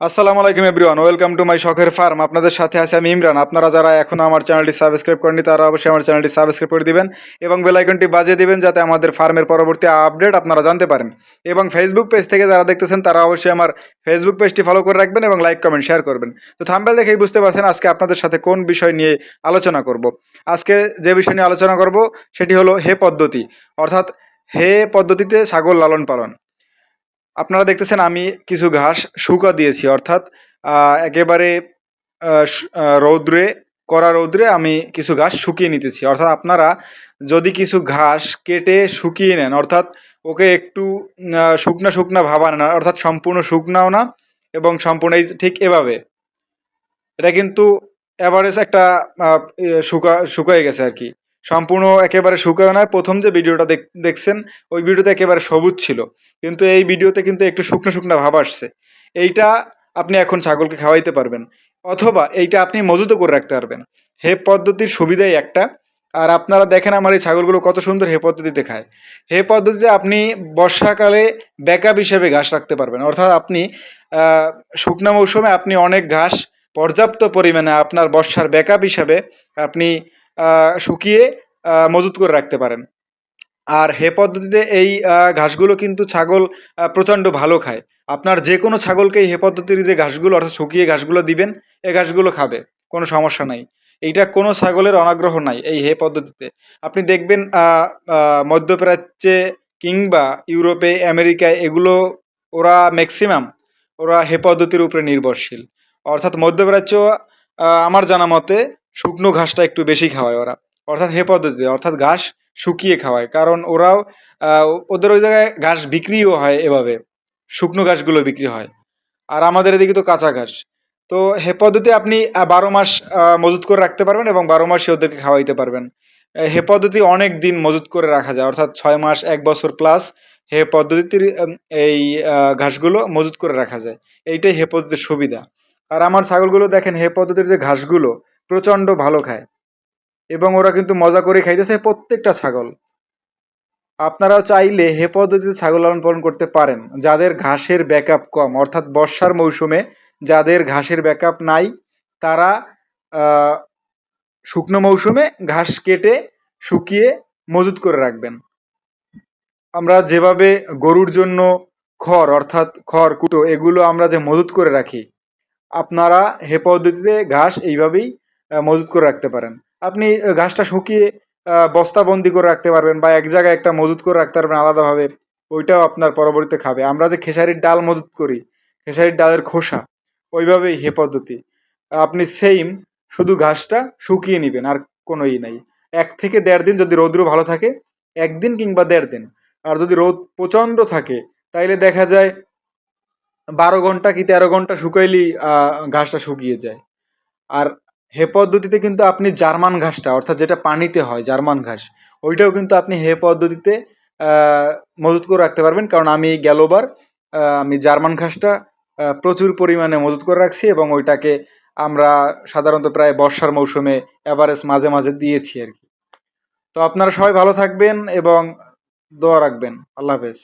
আসসালামু আলাইকুম everyone, welcome to my শখের ফার্ম। আপনাদের সাথে আছে আমি ইমরান। আপনারা যারা এখনও আমার চ্যানেলটি সাবস্ক্রাইব করেনি তারা অবশ্যই আমার চ্যানেলটি সাবস্ক্রাইব করে দিবেন এবং বেল আইকনটি বাজিয়ে দিবেন যাতে আমাদের ফার্মের পরবর্তী আপডেট আপনারা জানতে পারেন। এবং ফেসবুক পেজ থেকে যারা দেখতেছেন, তারা অবশ্যই আমার ফেসবুক পেজটি ফলো করে রাখবেন এবং লাইক কমেন্ট শেয়ার করবেন। তো থাম্বেল দেখেই বুঝতে পারছেন আজকে আপনাদের সাথে কোন বিষয় নিয়ে আলোচনা করব। আজকে যে বিষয় নিয়ে আলোচনা করব, সেটি হলো হে পদ্ধতি। অর্থাৎ হে পদ্ধতিতে ছাগল লালন পালন। আপনারা দেখতেছেন আমি কিছু ঘাস শুকা দিয়েছি, অর্থাৎ একেবারে রৌদ্রে, কড়া রৌদ্রে আমি কিছু ঘাস শুকিয়ে নিতেছি। অর্থাৎ আপনারা যদি কিছু ঘাস কেটে শুকিয়ে নেন, অর্থাৎ ওকে একটু শুকনা শুকনা ভাবা না, অর্থাৎ সম্পূর্ণ শুকনাও না এবং সম্পূর্ণ ঠিক এভাবে। এটা কিন্তু অ্যাভারেজ একটা শুকা, শুকায় গেছে আর কি। সম্পূর্ণ একেবারে শুকায় নয়। প্রথম যে ভিডিওটা দেখ- দেখছেন, ওই ভিডিওতে একেবারে সবুজ ছিল। কিন্তু এই ভিডিওতে কিন্তু একটু শুকনো শুকনো ভাব আসছে। এইটা আপনি এখন ছাগলকে খাওয়াইতে পারবেন। অথবা এইটা আপনি মজুতও করে রাখতে পারবেন। হে পদ্ধতির সুবিধাই একটা। আর আপনারা দেখেন আমার এই ছাগলগুলো কত সুন্দর হে পদ্ধতিতে খায়। হে পদ্ধতিতে আপনি বর্ষাকালে ব্যাকআপ হিসেবে ঘাস রাখতে পারবেন। অর্থাৎ আপনি শুকনো মৌসুমে আপনি অনেক ঘাস পর্যাপ্ত পরিমাণে আপনার বর্ষার ব্যাকআপ হিসাবে আপনি শুকিয়ে মজুত করে রাখতে পারেন। আর হে পদ্ধতিতে এই ঘাসগুলো কিন্তু ছাগল প্রচণ্ড ভালো খায়। আপনার যে কোনো ছাগলকে এই হে পদ্ধতির যে ঘাসগুলো, অর্থাৎ শুকিয়ে ঘাসগুলো দিবেন এই ঘাসগুলো খাবে, কোনো সমস্যা নাই। এইটা কোনো ছাগলের অনাগ্রহ নাই এই হে পদ্ধতিতে। আপনি দেখবেন মধ্যপ্রাচ্যে কিংবা ইউরোপে, আমেরিকায় এগুলো, ওরা ম্যাক্সিমাম ওরা হে পদ্ধতির উপরে নির্ভরশীল। অর্থাৎ মধ্যপ্রাচ্য আমার জানা মতে শুকনো ঘাসটা একটু বেশি খাওয়ায় ওরা। অর্থাৎ হে পদ্ধতিতে, অর্থাৎ ঘাস শুকিয়ে খাওয়ায়। কারণ ওরাও ওদের ওই জায়গায় ঘাস বিক্রিও হয় এভাবে। শুকনো ঘাসগুলো বিক্রি হয়। আর আমাদের এদিকে তো কাঁচা ঘাস। তো হে পদ্ধতি আপনি বারো মাস মজুত করে রাখতে পারবেন এবং বারো মাসে ওদেরকে খাওয়াইতে পারবেন। হে পদ্ধতি অনেক দিন মজুত করে রাখা যায়। অর্থাৎ ছয় মাস, এক বছর প্লাস হে পদ্ধতির এই ঘাসগুলো মজুত করে রাখা যায়। এইটাই হে পদ্ধতির সুবিধা। আর আমার ছাগলগুলো দেখেন, হে পদ্ধতির যে ঘাসগুলো প্রচণ্ড ভালো খায়। এবং ওরা কিন্তু মজা করে খাইতেছে প্রত্যেকটা ছাগল। আপনারাও চাইলে হে পদ্ধতিতে ছাগল লালন পালন করতে পারেন। যাদের ঘাসের ব্যাকআপ কম, অর্থাৎ বর্ষার মৌসুমে যাদের ঘাসের ব্যাকআপ নাই, তারা শুকনো মৌসুমে ঘাস কেটে শুকিয়ে মজুত করে রাখবেন। আমরা যেভাবে গরুর জন্য খড়, অর্থাৎ খড়, কুটো, এগুলো আমরা যে মজুত করে রাখি, আপনারা হে পদ্ধতিতে ঘাস এইভাবেই মজুত করে রাখতে পারেন। আপনি ঘাসটা শুকিয়ে বস্তাবন্দি করে রাখতে পারবেন বা এক জায়গায় একটা মজুত করে রাখতে পারবেন আলাদাভাবে, ওইটাও আপনার পরবর্তীতে খাবে। আমরা যে খেসারির ডাল মজুত করি, খেসারির ডালের খোসা, ওইভাবেই হে পদ্ধতি। আপনি সেম শুধু ঘাসটা শুকিয়ে নেবেন, আর কোনো ই নাই। এক থেকে দেড় দিন যদি রৌদ্র ভালো থাকে, একদিন কিংবা দেড় দিন। আর যদি রোদ প্রচণ্ড থাকে, তাইলে দেখা যায় বারো ঘণ্টা কি তেরো ঘণ্টা শুকাইলেই ঘাসটা শুকিয়ে যায়। আর হে পদ্ধতিতে কিন্তু আপনি জার্মান ঘাসটা, অর্থাৎ যেটা পানিতে হয়, জার্মান ঘাস, ওইটাও কিন্তু আপনি হে পদ্ধতিতে মজুত করে রাখতে পারবেন। কারণ আমি গেলোবার আমি জার্মান ঘাসটা প্রচুর পরিমাণে মজুত করে রাখছি এবং ওইটাকে আমরা সাধারণত প্রায় বর্ষার মৌসুমে অ্যাভারেজ মাঝে মাঝে দিয়েছি আর কি। তো আপনারা সবাই ভালো থাকবেন এবং দোয়া রাখবেন। আল্লাহ হাফেজ।